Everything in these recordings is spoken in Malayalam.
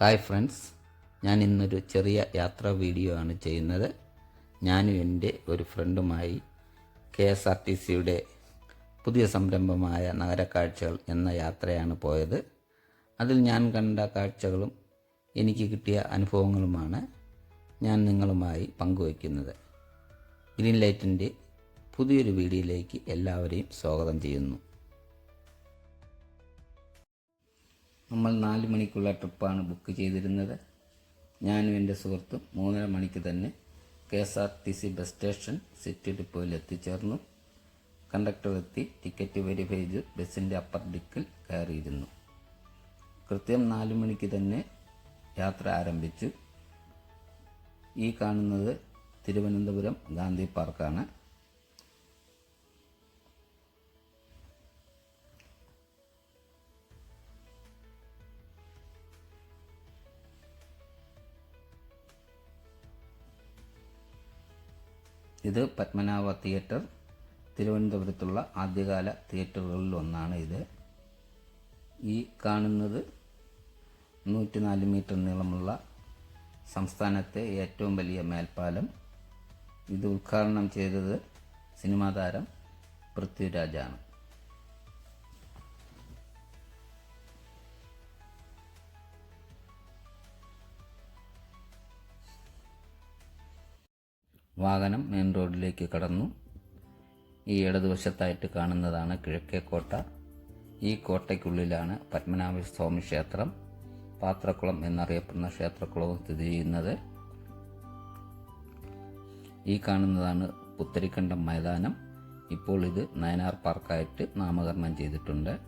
ഹായ് ഫ്രണ്ട്സ് ഞാൻ ഇന്നൊരു ചെറിയ യാത്രാ വീഡിയോ ആണ് ചെയ്യുന്നത്. ഞാനും എന്റെ ഒരു ഫ്രണ്ടുമായി കെ എസ് ആർ ടി സിയുടെ പുതിയ സംരംഭമായ നഗരക്കാഴ്ചകൾ എന്ന യാത്രയാണ് പോയത്. അതിൽ ഞാൻ കണ്ട കാഴ്ചകളും എനിക്ക് കിട്ടിയ അനുഭവങ്ങളുമാണ് ഞാൻ നിങ്ങളുമായി പങ്കുവയ്ക്കുന്നത്. ഗ്രീൻ ലൈറ്റിന്റെ പുതിയൊരു വീഡിയോയിലേക്ക് എല്ലാവരെയും സ്വാഗതം ചെയ്യുന്നു. നമ്മൾ നാല് മണിക്കുള്ള ട്രിപ്പാണ് ബുക്ക് ചെയ്തിരുന്നത്. ഞാനും എന്റെ സുഹൃത്തും മൂന്നര മണിക്ക് തന്നെ K S R T C bus station city ഡിപ്പോയിൽ എത്തിച്ചേർന്നു. കണ്ടക്ടർ എത്തി ടിക്കറ്റ് വെരിഫൈ ചെയ്ത് ബസ്സിന്റെ അപ്പർ ഡിക്കിൽ കയറിയിരുന്നു. കൃത്യം നാല് മണിക്ക് തന്നെ യാത്ര ആരംഭിച്ചു. ഈ കാണുന്നത് തിരുവനന്തപുരം ഗാന്ധി പാർക്കാണ്. ഇത് പത്മനാഭ തിയേറ്റർ തിരുവനന്തപുരത്തുള്ള ആദ്യകാല തിയേറ്ററുകളിൽ ഒന്നാണ് ഇത്. ഈ കാണുന്നത് നൂറ്റിനാല് മീറ്റർ നീളമുള്ള സംസ്ഥാനത്തെ ഏറ്റവും വലിയ മേൽപ്പാലം. ഇത് ഉദ്ഘാടനം ചെയ്തത് സിനിമാ താരം പൃഥ്വിരാജാണ്. വാഹനം മെയിൻ റോഡിലേക്ക് കടന്നു. ഈ ഇടതുവശത്തായിട്ട് കാണുന്നതാണ് കിഴക്കേ കോട്ട. ഈ കോട്ടയ്ക്കുള്ളിലാണ് പത്മനാഭസ്വാമി ക്ഷേത്രം. പാത്രക്കുളം എന്നറിയപ്പെടുന്ന ക്ഷേത്രക്കുളവും സ്ഥിതി ചെയ്യുന്നത്. ഈ കാണുന്നതാണ് പുത്തരിക്കണ്ടം മൈതാനം. ഇപ്പോൾ ഇത് നയനാർ പാർക്കായിട്ട് നാമകരണം ചെയ്തിട്ടുണ്ട്.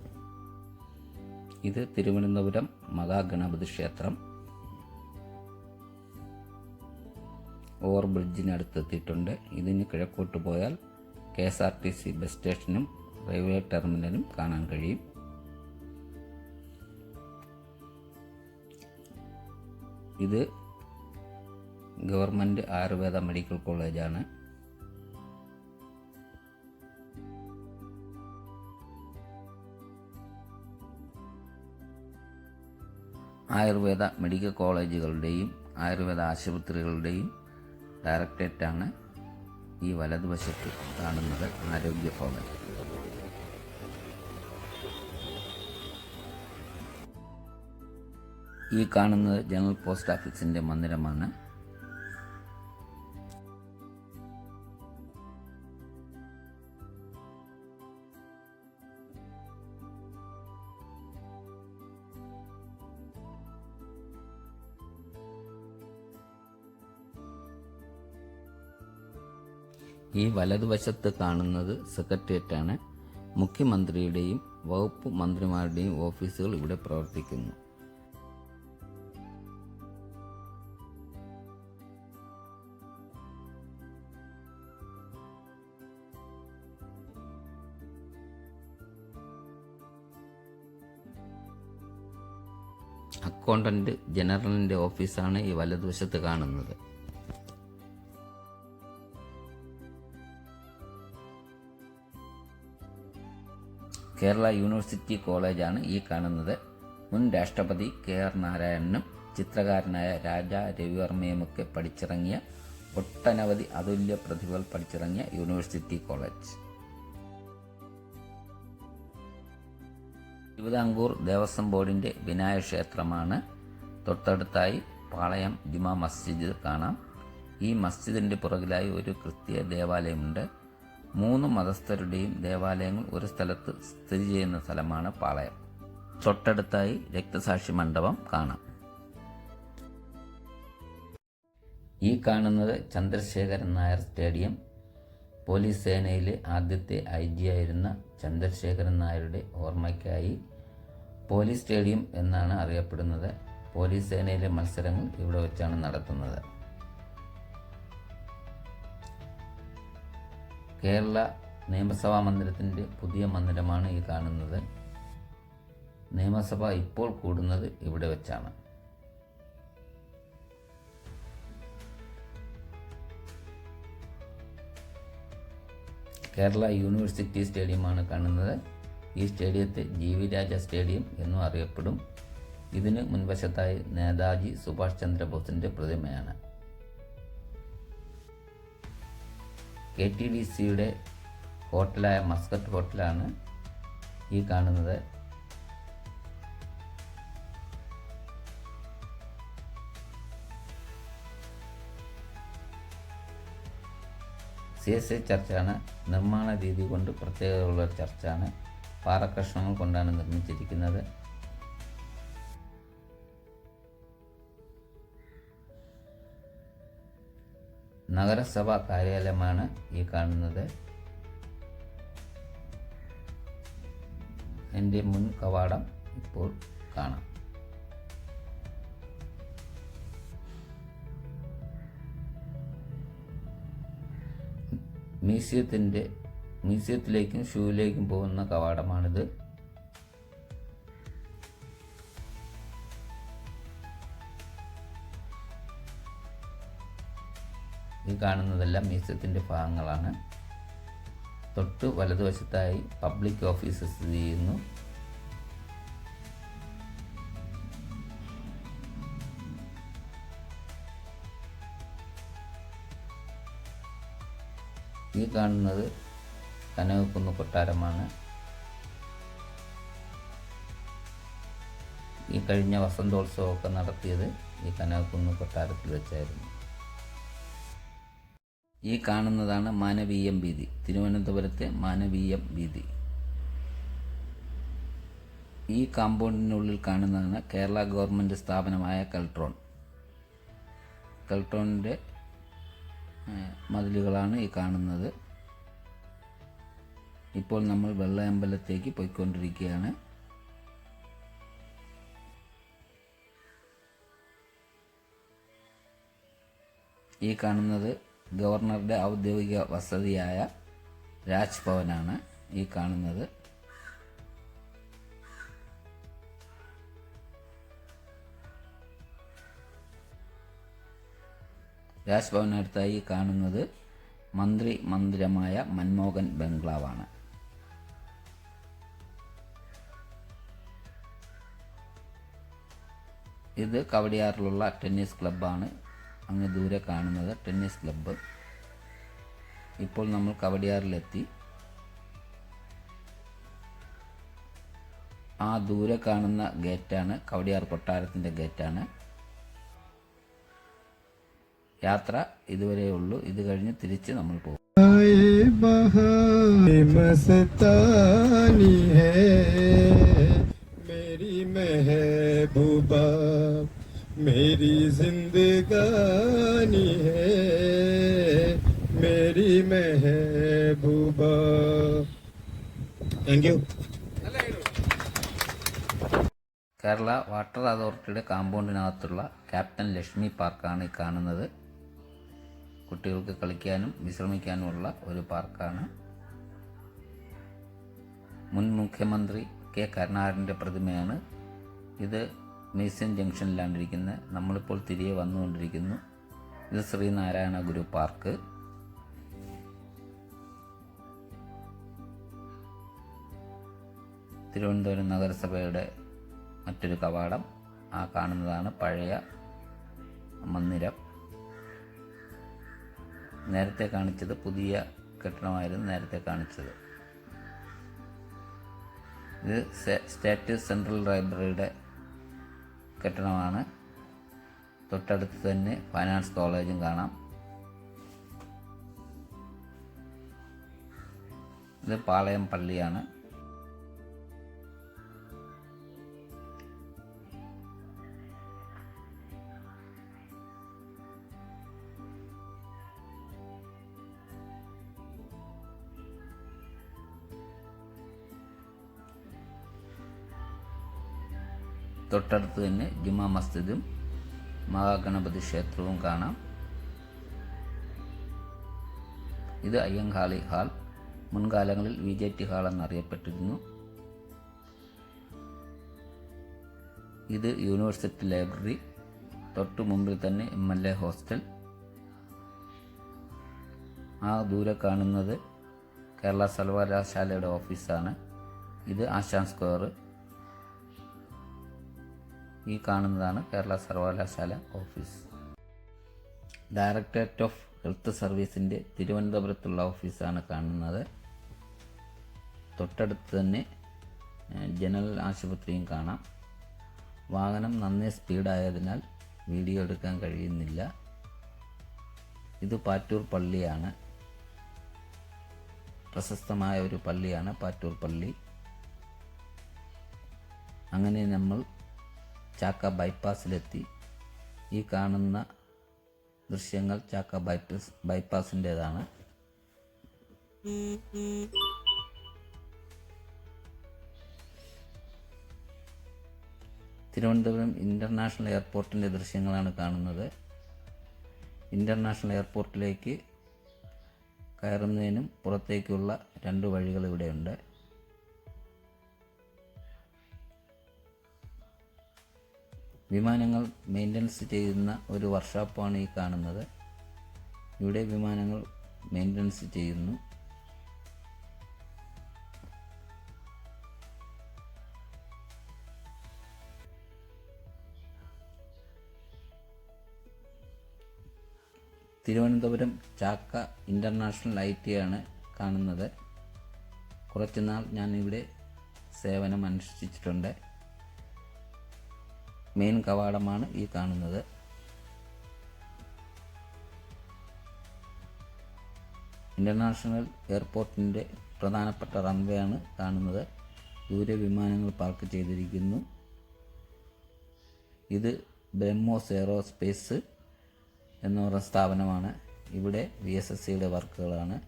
ഇത് തിരുവനന്തപുരം മഹാഗണപതി ക്ഷേത്രം. ഓവർ ബ്രിഡ്ജിനടുത്തെത്തിയിട്ടുണ്ട് ഇതിന് കിഴക്കോട്ട് പോയാൽ K S R T C bus സ്റ്റേഷനും റെയിൽവേ ടെർമിനലും കാണാൻ കഴിയും. ഇത് ഗവൺമെന്റ് ആയുർവേദ മെഡിക്കൽ കോളേജാണ്. ആയുർവേദ മെഡിക്കൽ കോളേജുകളുടെയും ആയുർവേദ ആശുപത്രികളുടെയും ഡയറക്ടറേറ്റാണ് ഈ വലതുവശത്ത് കാണുന്നത് ആരോഗ്യ ഭവൻ ഈ കാണുന്നത് ജനറൽ പോസ്റ്റ് ഓഫീസിന്റെ മന്ദിരമാണ്. ഈ വലതുവശത്ത് കാണുന്നത് സെക്രട്ടേറിയറ്റാണ്. മുഖ്യമന്ത്രിയുടെയും വകുപ്പ് മന്ത്രിമാരുടെയും ഓഫീസുകൾ ഇവിടെ പ്രവർത്തിക്കുന്നു. അക്കൗണ്ടന്റ് ജനറലിന്റെ ഓഫീസാണ് ഈ വലതുവശത്ത് കാണുന്നത്. കേരള യൂണിവേഴ്സിറ്റി കോളേജാണ് ഈ കാണുന്നത്. മുൻ രാഷ്ട്രപതി കെ ആർ നാരായണനും ചിത്രകാരനായ രാജ രവിവർമ്മയുമൊക്കെ പഠിച്ചിറങ്ങിയ ഒട്ടനവധി അതുല്യ പ്രതിഭകൾ പഠിച്ചിറങ്ങിയ യൂണിവേഴ്സിറ്റി കോളേജ്. തിരുവിതാംകൂർ ദേവസ്വം ബോർഡിന്റെ വിനായക ക്ഷേത്രമാണ്. തൊട്ടടുത്തായി പാളയം ജുമാ മസ്ജിദ് കാണാം. ഈ മസ്ജിദിന്റെ പുറകിലായി ഒരു ക്രിസ്തീയ ദേവാലയമുണ്ട്. മൂന്ന് മതസ്ഥരുടെയും ദേവാലയങ്ങൾ ഒരു സ്ഥലത്ത് സ്ഥിതി ചെയ്യുന്ന സ്ഥലമാണ് പാളയം. തൊട്ടടുത്തായി രക്തസാക്ഷി മണ്ഡപം കാണാം. ഈ കാണുന്നത് ചന്ദ്രശേഖരൻ നായർ സ്റ്റേഡിയം. പോലീസ് സേനയിലെ ആദ്യത്തെ ഐ ജി ആയിരുന്ന ചന്ദ്രശേഖരൻ നായരുടെ ഓർമ്മയ്ക്കായി പോലീസ് സ്റ്റേഡിയം എന്നാണ് അറിയപ്പെടുന്നത്. പോലീസ് സേനയിലെ മത്സരങ്ങൾ ഇവിടെ വെച്ചാണ് നടത്തുന്നത്. കേരള നിയമസഭാ മന്ദിരത്തിന്റെ പുതിയ മന്ദിരമാണ് ഈ കാണുന്നത്. നിയമസഭ ഇപ്പോൾ കൂടുന്നത് ഇവിടെ വെച്ചാണ്. കേരള യൂണിവേഴ്സിറ്റി സ്റ്റേഡിയമാണ് കാണുന്നത്. ഈ സ്റ്റേഡിയത്തെ ജി വി രാജ സ്റ്റേഡിയം എന്നും അറിയപ്പെടും. ഇതിന് മുൻവശത്തായി നേതാജി സുഭാഷ് ചന്ദ്രബോസിന്റെ പ്രതിമയാണ്. കെ ടി ഡി സിയുടെ ഹോട്ടലായ മസ്കറ്റ് ഹോട്ടലാണ് ഈ കാണുന്നത്. സി എസ് ഐ ചർച്ചാണ്. നിർമ്മാണ രീതി കൊണ്ട് പ്രത്യേകതയുള്ള ചർച്ചാണ്. പാറക്കഷ്ണങ്ങൾ കൊണ്ടാണ് നിർമ്മിച്ചിരിക്കുന്നത്. നഗരസഭാ കാര്യാലയമാണ് ഈ കാണുന്നത്. എന്റെ മുൻ കവാടം ഇപ്പോൾ കാണാം. മ്യൂസിയത്തിന്റെ മ്യൂസിയത്തിലേക്കും ഷൂവിലേക്കും പോകുന്ന കവാടമാണിത്. ഈ കാണുന്നതെല്ലാം മ്യൂസിയത്തിന്റെ ഭാഗങ്ങളാണ്. തൊട്ട് വലതുവശത്തായി പബ്ലിക് ഓഫീസ് സ്ഥിതി ചെയ്യുന്നു. ഈ കാണുന്നത് കനകക്കുന്ന് കൊട്ടാരമാണ്. ഈ കഴിഞ്ഞ വസന്തോത്സവമൊക്കെ നടത്തിയത് ഈ കനകക്കുന്ന് കൊട്ടാരത്തിൽ വെച്ചായിരുന്നു. ഈ കാണുന്നതാണ് മാനവീയം വീതി തിരുവനന്തപുരത്തെ മാനവീയം വീതി ഈ കാമ്പൗണ്ടിനുള്ളിൽ കാണുന്നതാണ് കേരള ഗവൺമെന്റ് സ്ഥാപനമായ കൾട്രോൺ കെൽട്രോണിന്റെ മതിലുകളാണ് ഈ കാണുന്നത്. ഇപ്പോൾ നമ്മൾ വെള്ളയമ്പലത്തേക്ക് പോയിക്കൊണ്ടിരിക്കുകയാണ്. ഈ കാണുന്നത് ഗവർണറുടെ ഔദ്യോഗിക വസതിയായ രാജ്ഭവനാണ് ഈ കാണുന്നത്. രാജ്ഭവനടുത്തായി കാണുന്നത് മന്ത്രി മന്ദിരമായ മൻമോഹൻ ബംഗ്ലാവാണ്. ഇത് കവടിയാറിലുള്ള ടെന്നീസ് ക്ലബ്ബാണ്. അങ്ങ് ദൂരെ കാണുന്നത് ടെന്നീസ് ക്ലബ്ബ്. ഇപ്പോൾ നമ്മൾ കവടിയാറിലെത്തി. ആ ദൂരെ കാണുന്ന ഗേറ്റാണ് കവടിയാർ കൊട്ടാരത്തിന്റെ ഗേറ്റാണ്. യാത്ര ഇതുവരെ ഉള്ളൂ. ഇത് കഴിഞ്ഞ് തിരിച്ച് നമ്മൾ പോകും. मेरी महबूबा मेरी जिंदगानी है मेरी महबूबा थैंक यू കേരള വാട്ടർ അതോറിറ്റിയുടെ കാമ്പൗണ്ടിനകത്തുള്ള ക്യാപ്റ്റൻ ലക്ഷ്മി പാർക്കാണ് ഈ കാണുന്നത് കുട്ടികൾക്ക് കളിക്കാനും വിശ്രമിക്കാനുമുള്ള ഒരു പാർക്കാണ് മുൻ മുഖ്യമന്ത്രി കെ കരുണാകരൻ്റെ പ്രതിമയാണ് ഇത് മ്യൂസിയം ജംഗ്ഷനിലാണ് ഇരിക്കുന്നത് നമ്മളിപ്പോൾ തിരികെ വന്നുകൊണ്ടിരിക്കുന്നു. ഇത് ശ്രീനാരായണ ഗുരു പാർക്ക്. തിരുവനന്തപുരം നഗരസഭയുടെ മറ്റൊരു കവാടം. ആ കാണുന്നതാണ് പഴയ മന്ദിരം. നേരത്തെ കാണിച്ചത് പുതിയ കെട്ടിടമായിരുന്നു നേരത്തെ കാണിച്ചത്. ഇത് സ്റ്റേറ്റ് സെൻട്രൽ ലൈബ്രറിയുടെ കെട്ടിടമാണ് തൊട്ടടുത്ത് തന്നെ ഫൈനാൻസ് കോളേജും കാണാം. ഇത് പാളയം പള്ളിയാണ്. തൊട്ടടുത്ത് തന്നെ ജുമാ മസ്ജിദും മഹാഗണപതി ക്ഷേത്രവും കാണാം. ഇത് അയ്യങ്കാളി ഹാൾ. മുൻകാലങ്ങളിൽ വി ജെ ടി ഹാൾ എന്നറിയപ്പെട്ടിരുന്നു. ഇത് യൂണിവേഴ്സിറ്റി ലൈബ്രറി. തൊട്ടു മുമ്പിൽ തന്നെ എം എൽ എ ഹോസ്റ്റൽ. ആ ദൂരെ കാണുന്നത് കേരള സർവകലാശാലയുടെ ഓഫീസാണ്. ഇത് ആശാൻ സ്ക്വയർ ഈ കാണുന്നതാണ് കേരള സർവകലാശാല ഓഫീസ്. ഡയറക്ടറേറ്റ് ഓഫ് ഹെൽത്ത് സർവീസിന്റെ തിരുവനന്തപുരത്തുള്ള ഓഫീസാണ് കാണുന്നത്. തൊട്ടടുത്ത് തന്നെ ജനറൽ ആശുപത്രിയും കാണാം. വാഹനം നന്നേ സ്പീഡായതിനാൽ വീഡിയോ എടുക്കാൻ കഴിയുന്നില്ല. ഇത് പാറ്റൂർ പള്ളിയാണ്. പ്രശസ്തമായ ഒരു പള്ളിയാണ് പാറ്റൂർ പള്ളി. അങ്ങനെ നമ്മൾ ചാക്ക ബൈപ്പാസിലെത്തി. ഈ കാണുന്ന ദൃശ്യങ്ങൾ ചാക്ക ബൈപ്പാസ് ബൈപ്പാസിന്റേതാണ്. തിരുവനന്തപുരം ഇന്റർനാഷണൽ എയർപോർട്ടിന്റെ ദൃശ്യങ്ങളാണ് കാണുന്നത്. ഇന്റർനാഷണൽ എയർപോർട്ടിലേക്ക് കയറുന്നതിനും പുറത്തേക്കുള്ള രണ്ട് വഴികൾ ഇവിടെയുണ്ട്. വിമാനങ്ങൾ മെയിന്റനൻസ് ചെയ്യുന്ന ഒരു വർക്ക്ഷോപ്പാണ് ഈ കാണുന്നത്. ഇവിടെ വിമാനങ്ങൾ മെയിന്റനൻസ് ചെയ്യുന്നു. Thiruvananthapuram Chakka international I T ആണ് കാണുന്നത്. കുറച്ചുനാൾ ഞാനിവിടെ സേവനം അനുഷ്ഠിച്ചിട്ടുണ്ട് മെയിൻ കവാടമാണ് ഈ കാണുന്നത്. ഇന്റർനാഷണൽ എയർപോർട്ടിന്റെ പ്രധാനപ്പെട്ട റൺവേ ആണ് കാണുന്നത്. ദൂരെ വിമാനങ്ങൾ പാർക്ക് ചെയ്തിരിക്കുന്നു. ഇത് ബ്രഹ്മോസ് എയറോസ്പേസ് എന്ന് പറയുന്ന സ്ഥാപനമാണ്. ഇവിടെ വി എസ് എസ് സിയുടെ വർക്കുകളാണ്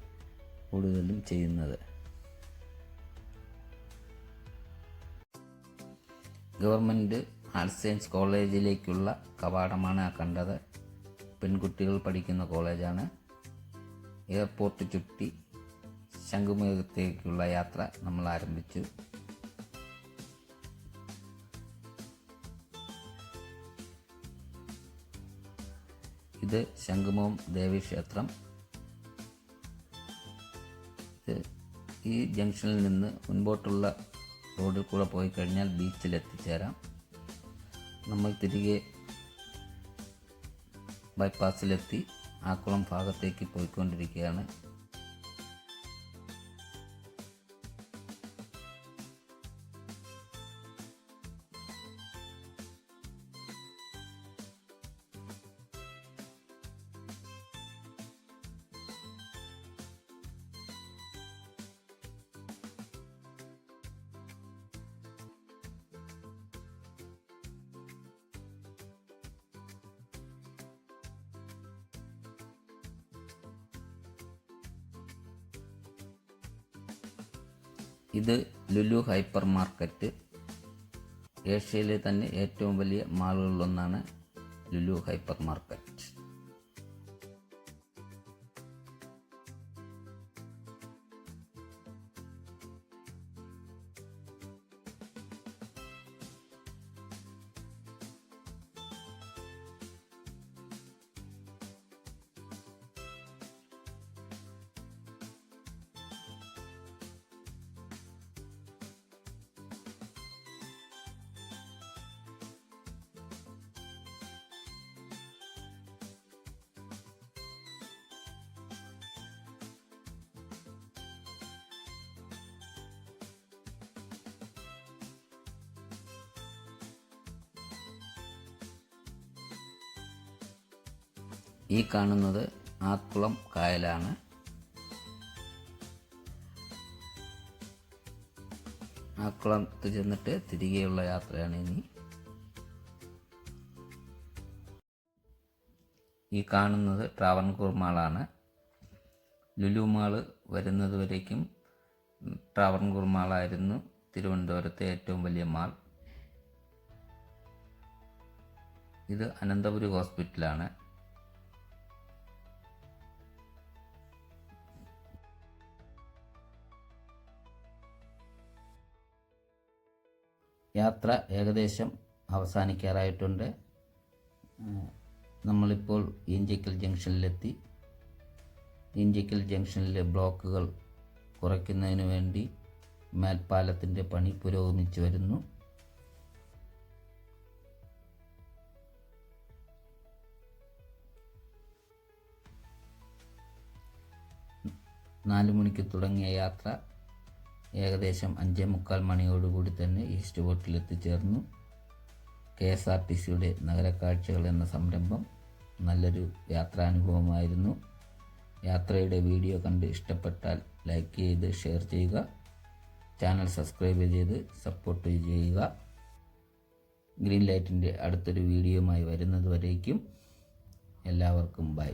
കൂടുതലും ചെയ്യുന്നത്. ഗവൺമെന്റ് ആർട്സ് സയൻസ് കോളേജിലേക്കുള്ള കവാടമാണ് കണ്ടത്. പെൺകുട്ടികൾ പഠിക്കുന്ന കോളേജാണ്. എയർപോർട്ട് ചുറ്റി ശംഖുമുഖത്തേക്കുള്ള യാത്ര നമ്മൾ ആരംഭിച്ചു. ഇത് ശംഖുമുഖം ദേവീക്ഷേത്രം. ഇത് ഈ ജംഗ്ഷനിൽ നിന്ന് മുൻപോട്ടുള്ള റോഡിൽ കൂടെ പോയി കഴിഞ്ഞാൽ ബീച്ചിൽ എത്തിച്ചേരാം നമ്മൾ തിരികെ ബൈപ്പാസിലെത്തി ആക്കുളം ഭാഗത്തേക്ക് പോയിക്കൊണ്ടിരിക്കുകയാണ്. ഇത് ലുലു ഹൈപ്പർ മാർക്കറ്റ്. ഏഷ്യയിലെ തന്നെ ഏറ്റവും വലിയ മാളുകളിലൊന്നാണ് ലുലു ഹൈപ്പർ മാർക്കറ്റ്. ഈ കാണുന്നത് ആക്കുളം കായലാണ്. ആക്കുളത്ത് ചെന്നിട്ട് തിരികെയുള്ള യാത്രയാണ് ഇനി. ഈ കാണുന്നത് ട്രാവൻകൂർ മാളാണ്. ലുലു മാൾ വരുന്നത് വരേക്കും ട്രാവൻകൂർ മാളായിരുന്നു തിരുവനന്തപുരത്തെ ഏറ്റവും വലിയ മാൾ. ഇത് അനന്തപുരി ഹോസ്പിറ്റലാണ്. യാത്ര ഏകദേശം അവസാനിക്കാറായിട്ടുണ്ട്. നമ്മളിപ്പോൾ ഇഞ്ചിക്കൽ ജംഗ്ഷനിലെത്തി. ഇഞ്ചിക്കൽ ജംഗ്ഷനിലെ ബ്ലോക്കുകൾ കുറയ്ക്കുന്നതിന് വേണ്ടി മേൽപ്പാലത്തിന്റെ പണി പുരോഗമിച്ചു വരുന്നു. നാല് മണിക്ക് തുടങ്ങിയ യാത്ര. ഏകദേശം അഞ്ചേ മുക്കാൽ മണിയോടുകൂടി തന്നെ ഈസ്റ്റ് ബോട്ടിൽ എത്തിച്ചേർന്നു കെ എസ് ആർ ടി സിയുടെ നഗരക്കാഴ്ചകൾ എന്ന സംരംഭം നല്ലൊരു യാത്രാനുഭവമായിരുന്നു. യാത്രയുടെ വീഡിയോ കണ്ട് ഇഷ്ടപ്പെട്ടാൽ ലൈക്ക് ചെയ്ത് ഷെയർ ചെയ്യുക. ചാനൽ സബ്സ്ക്രൈബ് ചെയ്ത് സപ്പോർട്ട് ചെയ്യുക. ഗ്രീൻ ലൈറ്റിന്റെ അടുത്തൊരു വീഡിയോയുമായി വരുന്നത് എല്ലാവർക്കും ബൈ.